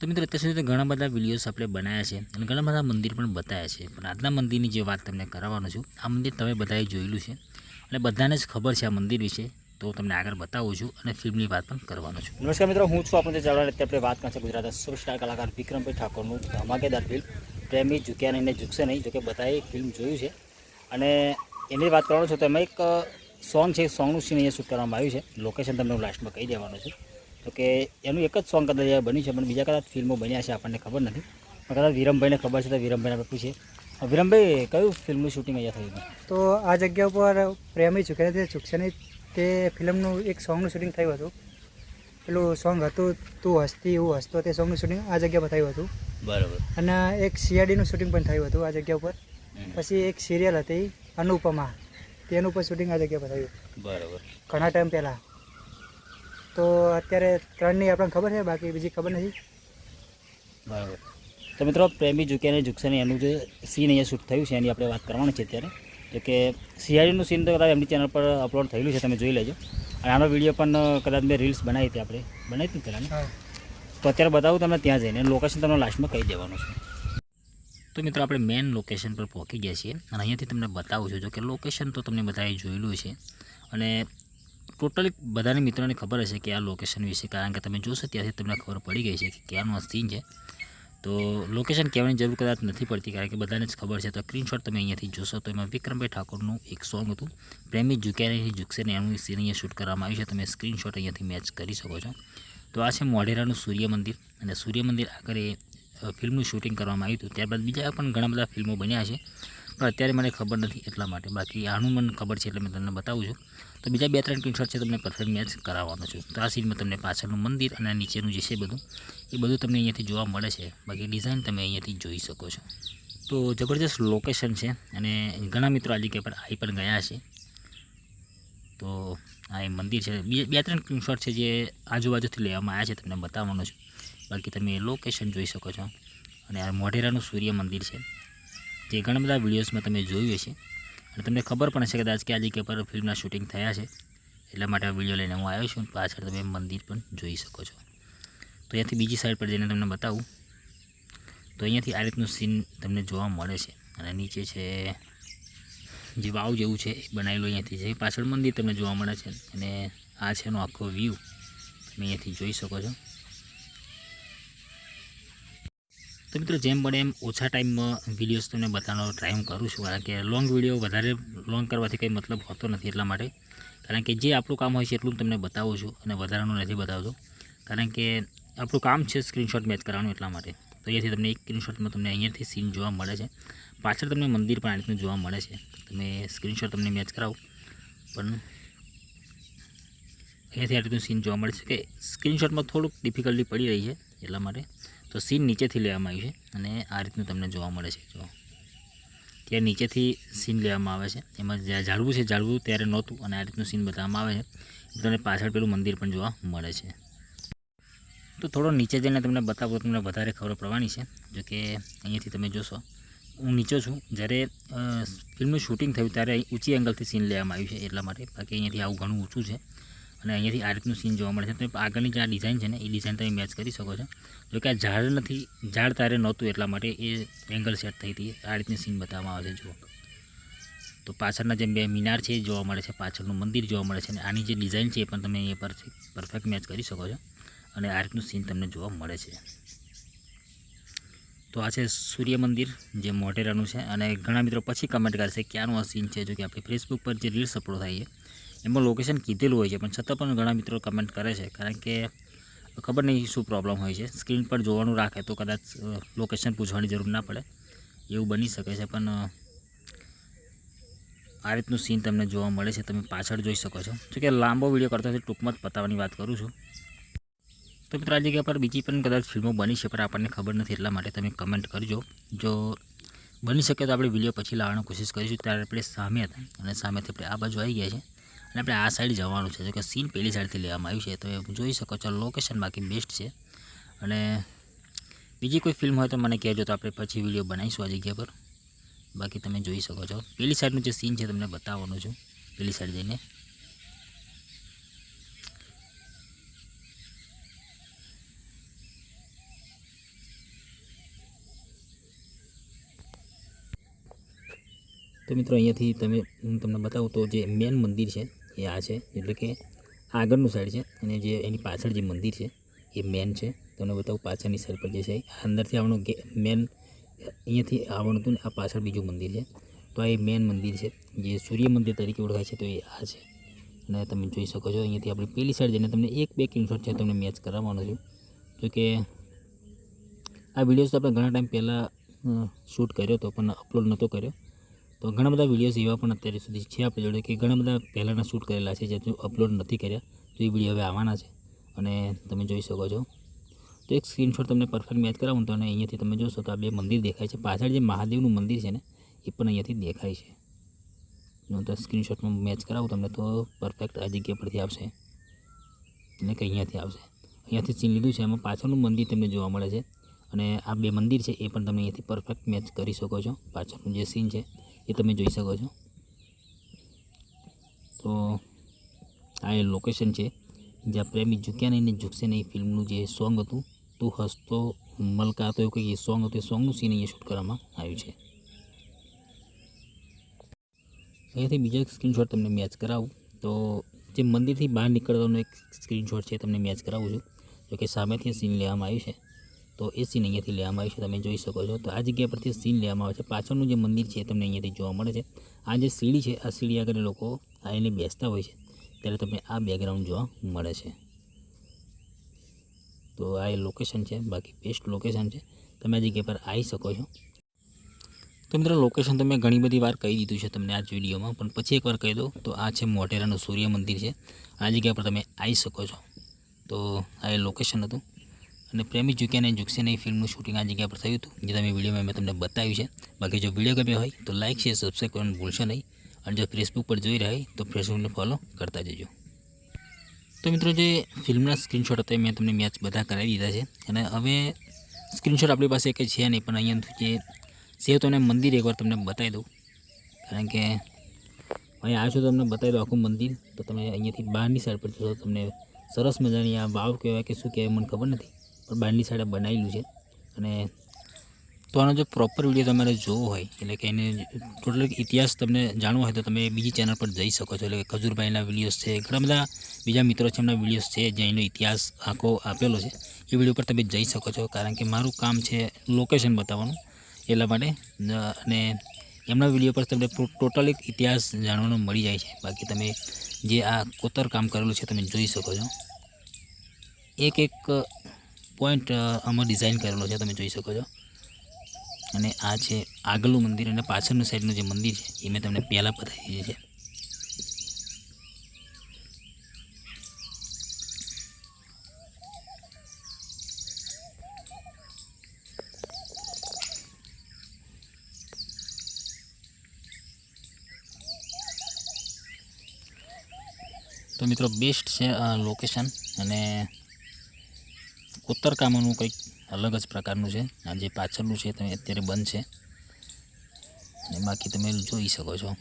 તો મિત્રો, અત્યાર સુધી તો ઘણા બધા વિડીયોઝ આપણે બનાવ્યા છે અને ઘણા બધા મંદિર પણ બતાવ્યા છે. પણ આજના મંદિરની જે વાત તમને કરાવવાનો છું, આ મંદિર તમે બધાએ જોયેલું છે. અને બધાને જ ખબર છે આ મંદિર વિશે, તો તમને આગળ બતાવું છું અને ફિલ્મની વાત પણ કરવાનો છું. નમસ્કાર મિત્રો, હું છું આપણે જાણવા આપણે વાત છે ગુજરાતના સુપરસ્ટાર કલાકાર વિક્રમભાઈ ઠાકોરનું ધમાકેદાર ફિલ્મ પ્રેમી ઝૂક્યા નહીં ને ઝૂકશે નહીં, જોકે બધાએ ફિલ્મ જોયું છે. અને એની વાત કરવાનો છું તો એમાં એક સોંગ છે સોંગનું સીન અહીંયા શૂટ કરવામાં આવ્યું છે. લોકેશન તમને હું લાસ્ટમાં કહી દેવાનું છું. તો કે એનું એક જ સોંગ કદાચ બન્યું છે પણ બીજા કદાચ ફિલ્મો બન્યા છે આપણને ખબર નથી. પણ કદાચ વિરમભાઈને ખબર છે તો વિરમભાઈને આપણે પૂછીએ. વિરમભાઈ કયું ફિલ્મનું શૂટિંગ અહીંયા થયું? તો આ જગ્યા ઉપર પ્રેમી ચૂક્યા તે ચૂકશે નહીં તે ફિલ્મનું એક સોંગનું શૂટિંગ થયું હતું. પેલું સોંગ હતું તું હસતી હું હસતો તે સોંગનું શૂટિંગ આ જગ્યા પર થયું હતું. બરાબર. અને એક સીઆઈડીનું શૂટિંગ પણ થયું હતું આ જગ્યા ઉપર. પછી એક સિરિયલ હતી અનુપમા તેનું પણ શૂટિંગ આ જગ્યા પર થયું. બરાબર. ઘણા ટાઈમ પહેલાં. તો અત્યારે ત્રણની આપણને ખબર છે બાકી બીજી ખબર નથી. બરાબર. તો મિત્રો પ્રેમી ઝૂક્યાને ઝૂકશે નહીં એનું જે સીન અહીંયા શૂટ થયું છે એની આપણે વાત કરવાની છે અત્યારે. તો કે સિયાળીનું સીન તો કદાચ એમની ચેનલ પર અપલોડ થયેલું છે તમે જોઈ લેજો. અને આનો વીડિયો પણ કદાચ મેં રીલ્સ બનાવી હતી આપણે. બનાવી હતી પહેલાં તો અત્યારે બતાવું તમને ત્યાં જઈને. લોકેશન તમને લાસ્ટમાં કહી દેવાનું છે. તો મિત્રો આપણે મેઇન લોકેશન પર પહોંચી ગયા છીએ. અને અહીંયાથી તમને બતાવું છું જો કે લોકેશન તો તમને બધાએ જોયેલું છે. અને ટોટલી બધાને મિત્રોને ખબર હશે કે આ લોકેશન વિશે, કારણ કે તમે જોશો ત્યાંથી તમને ખબર પડી ગઈ છે કે ક્યાંનું આ સીન છે. તો લોકેશન કહેવાની જરૂર કદાચ નથી પડતી, કારણ કે બધાને જ ખબર છે. તો સ્ક્રીનશોટ તમે અહીંયાથી જોશો તો એમાં વિક્રમભાઈ ઠાકોરનું એક સોંગ હતું. પ્રેમી ઝૂક્યા નહીં ઝૂકશે ને એનું સીન અહીંયા શૂટ કરવામાં આવ્યું છે. તમે સ્ક્રીનશોટ અહીંયાથી મેચ કરી શકો છો. તો આ છે મોઢેરાનું સૂર્ય મંદિર. અને સૂર્ય મંદિર આગળ એ ફિલ્મનું શૂટિંગ કરવામાં આવ્યું હતું. ત્યારબાદ બીજા પણ ઘણા બધા ફિલ્મો બન્યા છે. પણ અત્યારે મને ખબર નથી એટલા માટે. બાકી આનું મને ખબર છે એટલે મેં તમને બતાવું છું. તો બીજા બે ત્રણ સ્ક્રીનશોટ છે તમને પરફેક્ટ મેચ કરાવવાનો છું. તો આ સીનમાં તમને પાછળનું મંદિર અને નીચેનું જે છે બધું, એ બધું તમને અહીંયાથી જોવા મળે છે. બાકી ડિઝાઇન તમે અહીંયાથી જોઈ શકો છો. તો જબરજસ્ત લોકેશન છે અને ઘણા મિત્રો આ જગ્યા પર આવી પણ ગયા છે તો આ એ મંદિર છે. બે બે ત્રણ સ્ક્રીનશોટ છે જે આજુબાજુથી લેવામાં આવ્યા છે, તમને બતાવવાનો છું. બાકી તમે લોકેશન જોઈ શકો છો. અને આ મોઢેરાનું સૂર્ય મંદિર છે. જે ઘણા બધા વિડીયોઝમાં તમે જોયું હશે. અને તમને ખબર પણ હશે કદાચ કે આ જગ્યા પર ફિલ્મના શૂટિંગ થયા છે. એટલા માટે વીડિયો લઈને હું આવ્યો છું પાછળ તમે મંદિર પણ જોઈ શકો છો. તો અહીંયાથી બીજી સાઈડ પર જઈને તમને બતાવું. તો અહીંયાથી આ રીતનું સીન તમને જોવા મળે છે. અને નીચે છે જે વાવ જેવું છે, એ બનાવેલું અહીંયાથી છે પાછળ મંદિર તમને જોવા મળે છે. અને આ છે એનો આખો વ્યૂ તમે અહીંયાથી જોઈ શકો છો. તો મિત્રો, જેમ બને એમ ઓછા ટાઈમમાં વિડીયોઝ તમને બતાવવાનો ટ્રાય કરું છું. કારણ કે લોંગ વીડિયો વધારે લોંગ કરવાથી કંઈ મતલબ હોતો નથી એટલા માટે. કારણ કે જે આપણું કામ હોય છે એટલું તમને બતાવું છું અને વધારાનું નથી બતાવતો. કારણ કે આપણું કામ છે સ્ક્રીનશોટ મેચ કરવાનું એટલા માટે. તો અહીંયાથી તમને એક સ્ક્રીનશોટમાં તમને અહીંયાથી સીન જોવા મળે છે. પાછળ તમને મંદિર પણ આ જોવા મળે છે. તમે સ્ક્રીનશોટ તમને મેચ કરાવો. પણ અહીંયાથી આ રીતનું સીન જોવા મળે છે કે સ્ક્રીનશોટમાં થોડુંક ડિફિકલ્ટી પડી રહી છે. એટલા માટે. તો સીન નીચેથી લેવામાં આવ્યું છે અને આ રીતનું તમને જોવા મળે છે. જો. ત્યાં નીચેથી સીન લેવામાં આવે છે. એમાં જ્યાં ઝાડવું છે, ઝાડવું ત્યારે નહોતું અને આ રીતનું સીન બતાવવામાં આવે છે. તમને પાછળ પેલું મંદિર પણ જોવા મળે છે. તો થોડો નીચે જઈને તમને બતાવો, તમને વધારે ખબર પડવાની છે. જો કે અહીંયાથી તમે જોશો. હું નીચો છું. જ્યારે ફિલ્મનું શૂટિંગ થયું ત્યારે ઊંચી એંગલથી સીન લેવામાં આવ્યું છે એટલા માટે. બાકી અહીંયાથી આવું ઘણું ઊંચું છે. અને અહીંયાથી આ રીતનું સીન જોવા મળે છે. તમે આગળની જે આ ડિઝાઇન છે ને, એ ડિઝાઇન તમે મેચ કરી શકો છો. જો કે આ ઝાડ નથી, ઝાડ તારે નહોતું એટલા માટે એ એંગલ સેટ થઈ હતી. આ રીતની સીન બતાવવામાં આવે છે, જુઓ. તો પાછળના જે બે મિનાર છે એ જોવા મળે છે, પાછળનું મંદિર જોવા મળે છે અને આની જે ડિઝાઇન છે એ પણ તમે એ પર પરફેક્ટ મેચ કરી શકો છો. અને આ રીતનું સીન તમને જોવા મળે છે. તો આ છે સૂર્ય મંદિર, જે મોઢેરાનું છે. અને ઘણા મિત્રો પછી કમેન્ટ કરશે ક્યાંનું આ સીન છે, જો કે આપણે ફેસબુક પર જે રીલ્સ અપલોડ થાય છે એમાં લોકેશન કીધેલું હોય છે, પણ છતાં પણ ઘણા મિત્રો કમેન્ટ કરે છે, કારણ કે ખબર નહીં શું પ્રોબ્લેમ હોય છે. સ્ક્રીન પર જોવાનું રાખે તો કદાચ લોકેશન પૂછવાની જરૂર ના પડે. એવું બની શકે છે, પણ આ રીતનું સીન તમને જોવા મળે છે, તમે પાછળ જોઈ શકો છો. જો કે લાંબો વીડિયો કરતા હોય ટૂંકમાં જ પતાવવાની વાત કરું છું. તો મિત્રો, આ જગ્યા પર બીજી પણ કદાચ ફિલ્મો બની છે, પણ આપણને ખબર નથી, એટલા માટે તમે કમેન્ટ કરજો. જો બની શકે તો આપણે વીડિયો પછી લાવવાની કોશિશ કરીશું. ત્યારે આપણે સામે હતા અને સામેથી આપણે આ બાજુ આવી ગયા છે અને આપણે આ સાઈડ જવાનું છે. જો કે સીન પેલી સાઈડથી લેવામાં આવ્યું છે. તો એ જોઈ શકો છો લોકેશન બાકી બેસ્ટ છે. અને બીજી કોઈ ફિલ્મ હોય તો મને કહેજો, તો આપણે પછી વીડિયો બનાવીશું આ જગ્યા પર. બાકી તમે જોઈ શકો છો. પેલી સાઈડનું જે સીન છે, તમને બતાવવાનું છું. પેલી સાઈડ જઈને. તો મિત્રો અહીંયાથી તમે, હું તમને બતાવું તો જે મેન મંદિર છે એ આ છે, એટલે કે આગળનું સાઈડ છે, અને જે એની પાછળ જે મંદિર છે, એ મેન છે. તમને બતાવું, પાછળની સાઈડ પર જે છે અંદરથી આવવાનું મેન અહીંયાથી આવવાનું હતું ને, આ પાછળ બીજું મંદિર છે. તો આ એ મેન મંદિર છે. જે સૂર્ય મંદિર તરીકે ઓળખાય છે, તો એ આ છે. અને તમે જોઈ શકો છો, અહીંયાથી આપણે પેલી સાઈડ જઈને તમને એક બે કિલોમીટર છે, તમને મેચ કરાવવાનો છું. જો કે આ વિડીયોઝ તો આપણે ઘણા ટાઈમ પહેલાં શૂટ કર્યો હતો પણ અપલોડ નહોતો કર્યો. તો ઘણા બધા વિડીયોઝ એવા પણ અત્યારે સુધી છે આપણી જોડે કે ઘણા બધા પહેલાંના શૂટ કરેલા છે જે અપલોડ નથી કર્યા. તો એ વીડિયો હવે આવવાના છે અને તમે જોઈ શકો છો. તો એક સ્ક્રીનશોટ તમને પરફેક્ટ મેચ કરાવું તો અને અહીંયાથી તમે જોશો તો આ બે મંદિર દેખાય છે. પાછળ જે મહાદેવનું મંદિર છે ને, એ પણ અહીંયાથી દેખાય છે. જો તો સ્ક્રીનશોટમાં મેચ કરાવું તમને તો પરફેક્ટ આ જગ્યા પરથી આવશે. એટલે કે અહીંયાથી આવશે. અહીંયાથી ચીન લીધું છે. એમાં પાછળનું મંદિર તમને જોવા મળે છે. અને આ બે મંદિર છે એ પણ તમે અહીંયાથી પરફેક્ટ મેચ કરી શકો છો. પાછળનું જે સીન છે એ તમે જોઈ શકો છો. તો આ એ લોકેશન છે. જ્યાં પ્રેમી ઝૂક્યા નહીં ને ઝૂકશે નહીં ફિલ્મનું જે સોંગ હતું, તું હસતો મલકા હતો એવું કંઈક એ સોંગ હતું, એ સોંગનું સીન અહીંયા શૂટ કરવામાં આવ્યું છે. અહીંયાથી બીજો એક સ્ક્રીનશોટ તમને મેચ કરાવું. તો જે મંદિરથી બહાર નીકળવાનો એક સ્ક્રીનશોટ છે તમને મેચ કરાવું છું. જોકે સામેથી સીન લેવામાં આવ્યું છે. તો એ સીન અહીંયાથી લેવામાં આવ્યું છે, તમે જોઈ શકો છો. તો આ જગ્યા પરથી સીન લેવામાં આવે છે. પાછળનું જે મંદિર છે તમને અહીંયાથી જોવા મળે છે. આ જે સીડી છે, આ સીડી આગળ લોકો આવીને બેસતા હોય છે, ત્યારે તમને આ બેકગ્રાઉન્ડ જોવા મળે છે. તો આ લોકેશન છે, બાકી બેસ્ટ લોકેશન છે. તમે આ જગ્યા પર આવી શકો છો. તો મિત્રો લોકેશન તો મેં ઘણી બધી વાર કહી દીધું છે તમને આ જ વિડીયોમાં, પણ પછી એકવાર કહી દઉં તો આ છે મોટેરાનું સૂર્ય મંદિર છે. આ જગ્યા પર તમે આવી શકો છો. તો આ એ લોકેશન હતું. અને પ્રેમી ઝૂક્યા અને ઝૂકશે નહીં, ફિલ્મનું શૂટિંગ આ જગ્યા પર થયું હતું, જે તમે વિડીયોમાં મેં તમને બતાવ્યું છે. બાકી જો વીડિયો ગમ્યો હોય તો લાઇક શેર, સબસ્ક્રાઈબ કરવાનું ભૂલશો નહીં. અને જો ફેસબુક પર જોઈ રહ્યા હોય તો ફેસબુકને ફોલો કરતા જજો. તો મિત્રો, જે ફિલ્મના સ્ક્રીનશોટ હતા મેં તમને મેચ બધા કરાવી દીધા છે. અને હવે સ્ક્રીનશોટ આપણી પાસે કંઈ છે નહીં પણ અહીંયા જે સેવ તમને મંદિર એકવાર તમને બતાવી દઉં. કારણ કે અહીંયા આ છો તમને બતાવી દઉં આખું મંદિર. તો તમે અહીંયાથી બહારની સાઈડ પર જશો તમને સરસ મજાની આ વાવ કહેવાય કે શું કહેવાય મને ખબર નથી. પણ બહારની સાઈડે બનાવેલું છે. અને તો આનો જો પ્રોપર વીડિયો તમારે જોવો હોય, એટલે કે એને ટોટલ ઇતિહાસ તમને જાણવો હોય તો તમે બીજી ચેનલ પર જઈ શકો છો. એટલે ખજૂરભાઈના વિડીયોઝ છે, ઘણા બધા બીજા મિત્રો છે એમના વિડીયોઝ છે જે એનો ઇતિહાસ આખો આપેલો છે. એ વીડિયો પર તમે જઈ શકો છો. કારણ કે મારું કામ છે લોકેશન બતાવવાનું, એટલા માટે અને એમના વીડિયો પર તમને ટોટલ એક ઇતિહાસ જાણવાનો મળી જાય છે. બાકી તમે જે આ કોતર કામ કરેલું છે, તમે જોઈ શકો છો. એક એક પોઈન્ટ આમાં ડિઝાઇન કરેલો છે, તમે જોઈ શકો છો. અને આ છે આગલું મંદિર અને પાછળનું સાઈડનું જે મંદિર છે, એ મેં તમને પહેલાં બતાવી છે. તો મિત્રો બેસ્ટ છે લોકેશન અને કોતરકામનું કંઈક અલગ જ પ્રકારનું છે. આ જે પાછળનું છે તમે અત્યારે બંધ છે. અને બાકી તમે જોઈ શકો છો.